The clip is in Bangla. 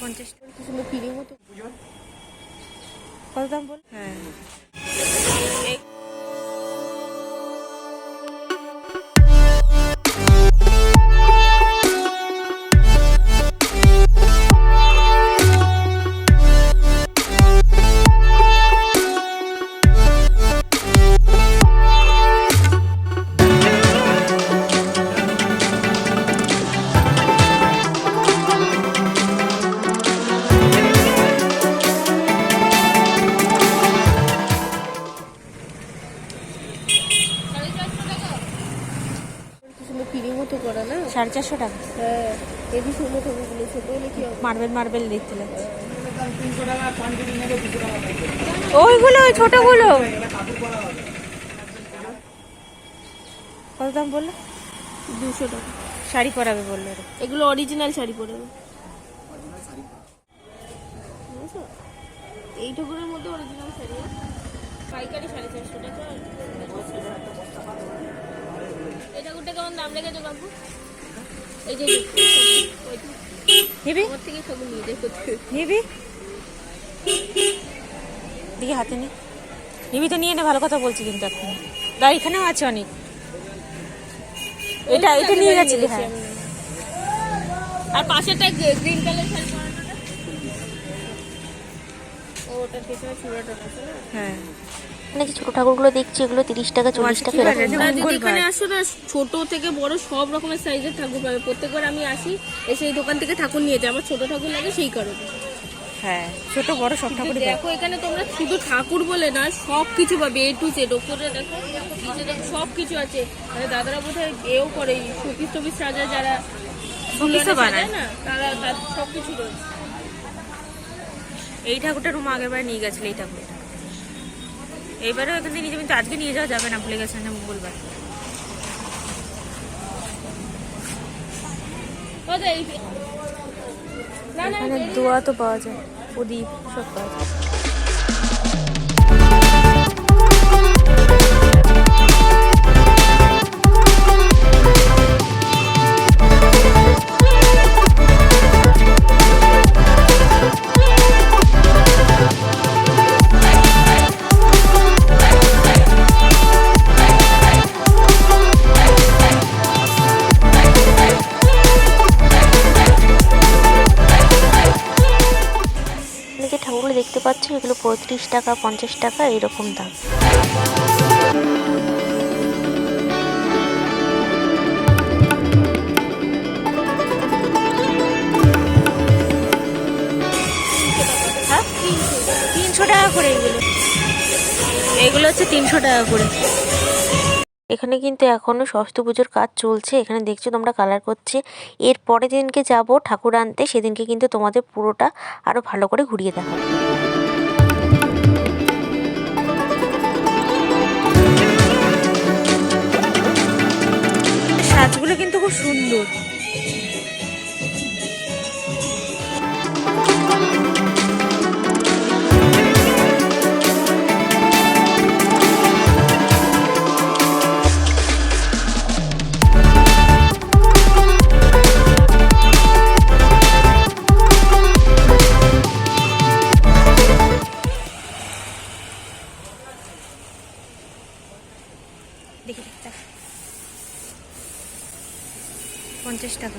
পঞ্চাশ কি সুন্দর মতো কত দাম বল? হ্যাঁ। সাড়ে চারশো টাকা। হ্যাঁ মার্বেল মার্বেল দেখতে লাগে ওইগুলো ওই ছোটগুলো। কত দাম বলল? দুশো টাকা। শাড়ি পরাবে বলল এগুলো অরিজিনাল শাড়ি পরে বুঝেছ? এই ঠাকুরের মধ্যে অরিজিনাল শাড়ি? পাইকারি সাড়ে চারশো টাকা। এই ঠাকুরটা কেমন দাম লেগেছে কাকু এই যে নিবি? আমার থেকে ঠাকুর নিয়ে কোথায় নিবি? দিকে হাতে নি। নিবি তো নিয়ে নে ভালো কথা বলছি কিন্তু এখন। দাঁড় এখানেও আছে অনেক। এটা এটা নিয়ে গেছিলি হ্যাঁ। আর পাশেরটা গ্রিন কালার শাড়ি হ্যাঁ। মানে যে ছোট ঠাকুরগুলো দেখছি এগুলো তিরিশ টাকা চল্লিশ টাকা এরকম আছে, না, মঙ্গলবার। দিদি এখানে আসো না ছোট থেকে বড় সব রকমের সাইজের ঠাকুর পাবে। প্রত্যেকবার আমি আসি এসে এই দোকান থেকে ঠাকুর নিয়ে যাই আমার ছোট ঠাকুর লাগে সেই কারণে। হ্যাঁ ছোট বড় সব ঠাকুরই দেখো এখানে তোমরা শুধু ঠাকুর বলে না সব কিছু পাবে এ টু জেড ওপরে দেখো নিচে দেখো সব কিছু আছে। মানে দাদারা বোধহয় এও করে শোপিস টপিস সাজায় যারা বানায়। না তারা তার সব কিছু রয়েছে। এই ঠাকুরটা রুম আগের বারে নিয়ে গেছিল, এই ঠাকুরটা। এইবারেও এখান থেকে নিয়ে যাবেন তো আজকে নিয়ে যাওয়া যাবে না, ভুলে গেছেন এখানে দোয়া তো পাওয়া যায়, প্রদীপ সব পাওয়া যায়। পাচ্ছ এগুলো পঁয়ত্রিশ টাকা পঞ্চাশ টাকা এরকম দাম। হ্যাঁ? তিনশো টাকা করে এগুলো। এগুলো হচ্ছে তিনশো টাকা করে। এখানে কিন্তু এখনও সরস্বতী পুজোর কাজ চলছে। এখানে দেখছ তোমরা কালার করছে। এর পরের দিনকে যাব ঠাকুর আনতে। সেদিনকে কিন্তু তোমাদের পুরোটা আরও ভালো করে ঘুরিয়ে দেখাবো। সুন্দর দেখি দেখ, দেখ। পঞ্চাশ টাকা।